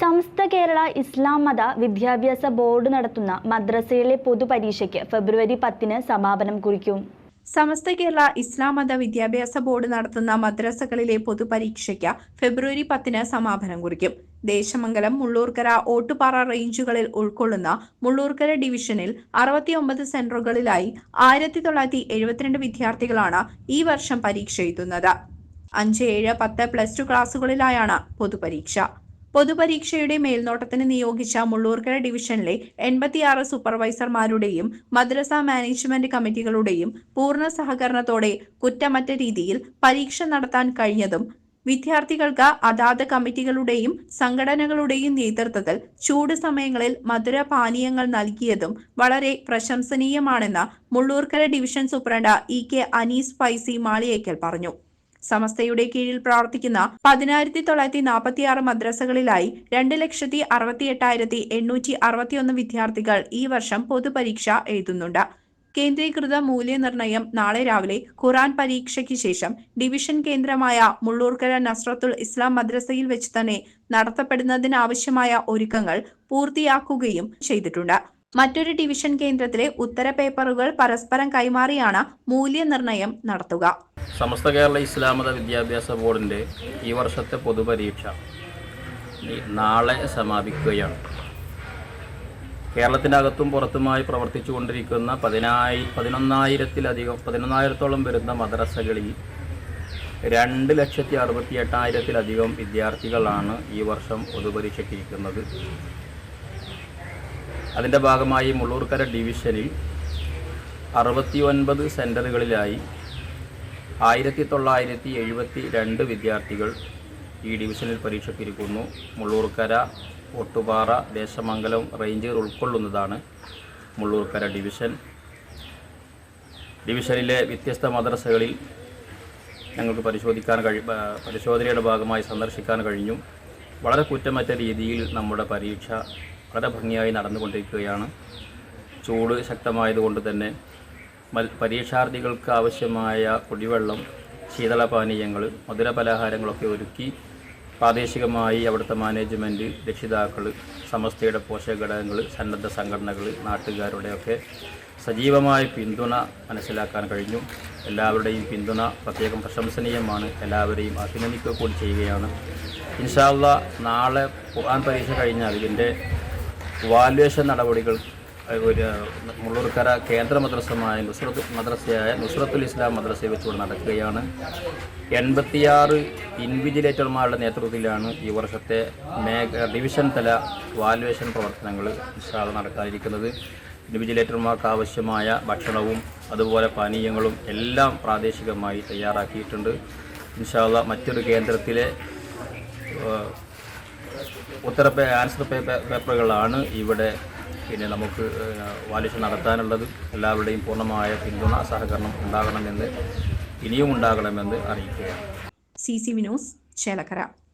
Samastha Kerala Islam മത വിദ്യാഭ്യാസ board നടത്തുന്ന മദ്രസയിലെ പൊതുപരീക്ഷയ്ക്ക് ഫെബ്രുവരി പത്തിന് സമാപനം കുറിക്കും. സമസ്ത കേരള ഇസ്ലാം മത വിദ്യാഭ്യാസ ബോർഡ് നടത്തുന്ന മദ്രസകളിലെ പൊതുപരീക്ഷയ്ക്ക് ഫെബ്രുവരി പത്തിന് സമാപനം കുറിക്കും. ദേശമംഗലം മുള്ളൂർക്കര ഓട്ടുപാറ റേഞ്ചുകളിൽ ഉൾക്കൊള്ളുന്ന മുള്ളൂർക്കര ഡിവിഷനിൽ അറുപത്തിയൊമ്പത് സെന്ററുകളിലായി ആയിരത്തി തൊള്ളായിരത്തി എഴുപത്തിരണ്ട് വിദ്യാർത്ഥികളാണ് ഈ വർഷം പരീക്ഷ എഴുതുന്നത്. അഞ്ച് ഏഴ് പത്ത് പ്ലസ് ടു ക്ലാസുകളിലായാണ് പൊതുപരീക്ഷ. പൊതുപരീക്ഷയുടെ മേൽനോട്ടത്തിന് നിയോഗിച്ച മുള്ളൂർക്കര ഡിവിഷനിലെ എൺപത്തിയാറ് സൂപ്പർവൈസർമാരുടെയും മദ്രസ മാനേജ്മെന്റ് കമ്മിറ്റികളുടെയും പൂർണ സഹകരണത്തോടെ കുറ്റമറ്റ രീതിയിൽ പരീക്ഷ നടത്താൻ കഴിഞ്ഞതും വിദ്യാർത്ഥികൾക്ക് അതാത് കമ്മിറ്റികളുടെയും സംഘടനകളുടെയും നേതൃത്വത്തിൽ ചൂട് സമയങ്ങളിൽ മധുര പാനീയങ്ങൾ നൽകിയതും വളരെ പ്രശംസനീയമാണെന്ന് Mullurkara division superintendent E K Anees Faizy Maliyekkal പറഞ്ഞു സമസ്തയുടെ കീഴിൽ പ്രവർത്തിക്കുന്ന പതിനായിരത്തി തൊള്ളായിരത്തി നാൽപ്പത്തി ആറ് മദ്രസകളിലായി രണ്ട് ലക്ഷത്തി അറുപത്തി എട്ടായിരത്തി എണ്ണൂറ്റി അറുപത്തിയൊന്ന് വിദ്യാർത്ഥികൾ ഈ വർഷം പൊതുപരീക്ഷ എഴുതുന്നുണ്ട്. കേന്ദ്രീകൃത മൂല്യനിർണയം നാളെ രാവിലെ ഖുറാൻ പരീക്ഷയ്ക്ക് ശേഷം ഡിവിഷൻ കേന്ദ്രമായ മുള്ളൂർക്കര നസ്രത്തുൽ ഇസ്ലാം മദ്രസയിൽ വെച്ച് തന്നെ നടത്തപ്പെടുന്നതിനാവശ്യമായ ഒരുക്കങ്ങൾ പൂർത്തിയാക്കുകയും ചെയ്തിട്ടുണ്ട്. മറ്റൊരു ഡിവിഷൻ കേന്ദ്രത്തിലെ ഉത്തര പേപ്പറുകൾ പരസ്പരം കൈമാറിയാണ് മൂല്യനിർണയം നടത്തുക. സമസ്ത കേരള ഇസ്ലാമത വിദ്യാഭ്യാസ ബോർഡിന്റെ ഈ വർഷത്തെ പൊതുപരീക്ഷ നാളെ സമാപിക്കുകയാണ്. കേരളത്തിനകത്തും പുറത്തുമായി പ്രവർത്തിച്ചുകൊണ്ടിരിക്കുന്ന പതിനായി പതിനൊന്നായിരത്തിലധികം പതിനൊന്നായിരത്തോളം വരുന്ന മദ്രസകളിൽ രണ്ട് ലക്ഷത്തി അറുപത്തി എട്ടായിരത്തിലധികം വിദ്യാർത്ഥികളാണ് ഈ വർഷം പൊതുപരീക്ഷയ്ക്കിരിക്കുന്നത് അതിന്റെ ഭാഗമായി മുള്ളൂർക്കര ഡിവിഷനിൽ അറുപത്തി ഒൻപത് സെന്ററുകളിലായി ആയിരത്തി തൊള്ളായിരത്തി എഴുപത്തി രണ്ട് വിദ്യാർത്ഥികൾ ഈ ഡിവിഷനിൽ പരീക്ഷയ്ക്കിരിക്കുന്നു. മുള്ളൂർക്കര ഒട്ടുപാറ ദേശമംഗലം റേഞ്ചുകൾ ഉൾക്കൊള്ളുന്നതാണ് മുള്ളൂർക്കര ഡിവിഷൻ. ഡിവിഷനിലെ വ്യത്യസ്ത മദ്രസകളിൽ ഞങ്ങൾക്ക് പരിശോധിക്കാൻ കഴി പരിശോധനയുടെ ഭാഗമായി സന്ദർശിക്കാൻ കഴിഞ്ഞു. വളരെ കുറ്റമറ്റ രീതിയിൽ നമ്മുടെ പരീക്ഷ വളരെ ഭംഗിയായി നടന്നുകൊണ്ടിരിക്കുകയാണ്. ചൂട് ശക്തമായതുകൊണ്ട് തന്നെ പരീക്ഷാർത്ഥികൾക്ക് ആവശ്യമായ കുടിവെള്ളം ശീതളപാനീയങ്ങൾ മധുര പലഹാരങ്ങളൊക്കെ ഒരുക്കി പ്രാദേശികമായി അവിടുത്തെ മാനേജ്മെന്റ് രക്ഷിതാക്കൾ സമസ്തയുടെ പോഷക ഘടകങ്ങൾ സന്നദ്ധ സംഘടനകൾ നാട്ടുകാരുടെയൊക്കെ സജീവമായ പിന്തുണ മനസ്സിലാക്കാൻ കഴിഞ്ഞു. എല്ലാവരുടെയും പിന്തുണ പ്രത്യേകം പ്രശംസനീയമാണ്. എല്ലാവരെയും അഭിനന്ദിക്കുക കൂടി ചെയ്യുകയാണ്. ഇൻഷാല്ല നാളെ ഖുർആൻ പരീക്ഷ കഴിഞ്ഞാൽ ഇതിന്റെ വാല്യുവേഷൻ നടപടികൾ ഒരു മുള്ളൂർക്കര കേന്ദ്ര മദ്രസമായ നുസ്രത്ത് മദ്രസയായ നുസ്രത്തുൽ ഇസ്ലാം മദ്രസയെ വെച്ചുകൊണ്ട് നടക്കുകയാണ്. എൺപത്തിയാറ് ഇൻവിജിലേറ്റർമാരുടെ നേതൃത്വത്തിലാണ് ഈ വർഷത്തെ മേഖ ഡിവിഷൻ തല വാല്യുവേഷൻ പ്രവർത്തനങ്ങൾ ഇൻഷാൽ നടക്കാനിരിക്കുന്നത്. ഇൻവിജിലേറ്റർമാർക്ക് ആവശ്യമായ ഭക്ഷണവും അതുപോലെ പാനീയങ്ങളും എല്ലാം പ്രാദേശികമായി തയ്യാറാക്കിയിട്ടുണ്ട്. ഇൻഷാല്ല മറ്റൊരു കേന്ദ്രത്തിലെ ഉത്തര ആൻസർ പേപ്പറുകളാണ് ഇവിടെ പിന്നെ നമുക്ക് വാലിഷ നടത്താനുള്ളത്. എല്ലാവരുടെയും പൂർണമായ പിന്തുണ സഹകരണം ഉണ്ടാകണമെന്ന് ഇനിയും ഉണ്ടാകണമെന്ന് അറിയിക്കുകയാണ്. C C Vinos Chelakkara.